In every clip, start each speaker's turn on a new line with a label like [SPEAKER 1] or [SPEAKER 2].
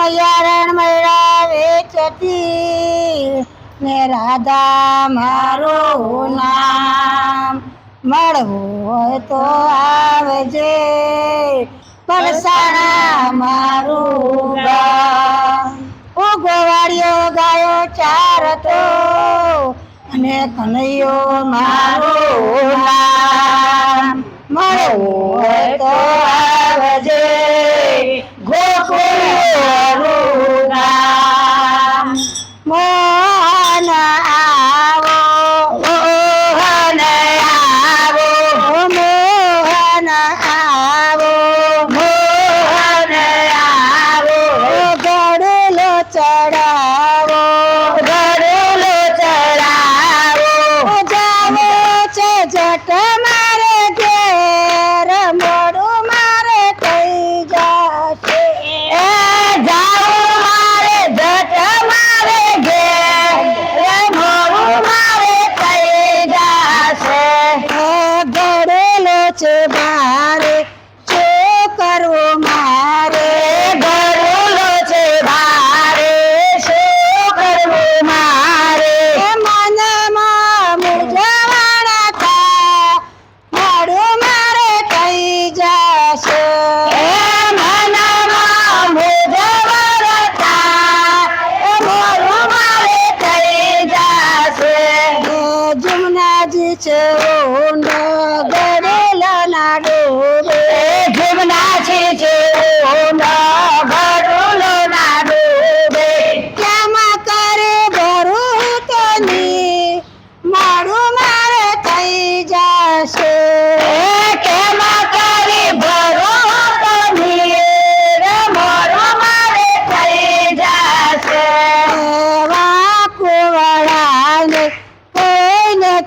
[SPEAKER 1] મૈયા રણ મૈરા વેચતી ને રાધા મારો નામ. મળવો તો આવજે. પરસાણા મારું ગામ. ગાયો ચાર તો અને કનૈયો મારો નામ. મળવું હોય તો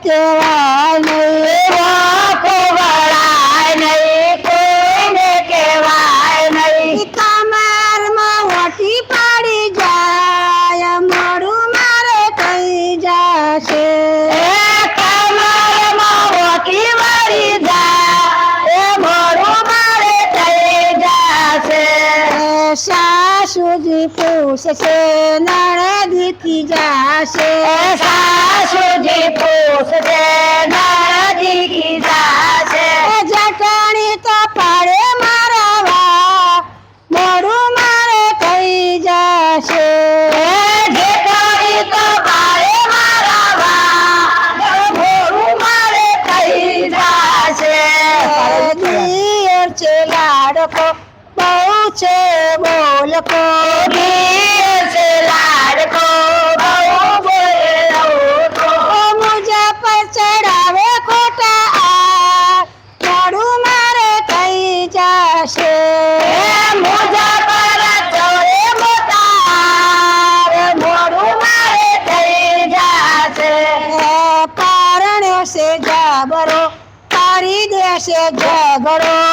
[SPEAKER 1] કેવાય નહીં વાંખો વળાય નહીં કોઈને કેવાય નહીં. પાડી જાય મોડું મારે થઈ જશે. કમરમાં વાટી વાળી જાય મોડું મારે થઈ જશે. સાસુજી પૂછશે નણદીથી જશે. સા શોધે પોષ છે નારાજી કીધા છે. જટણી તો પાડે મારવા મોડું મારે થઈ જશે. લાડકો બહુ છે બોલકો. আসে ঝগড়া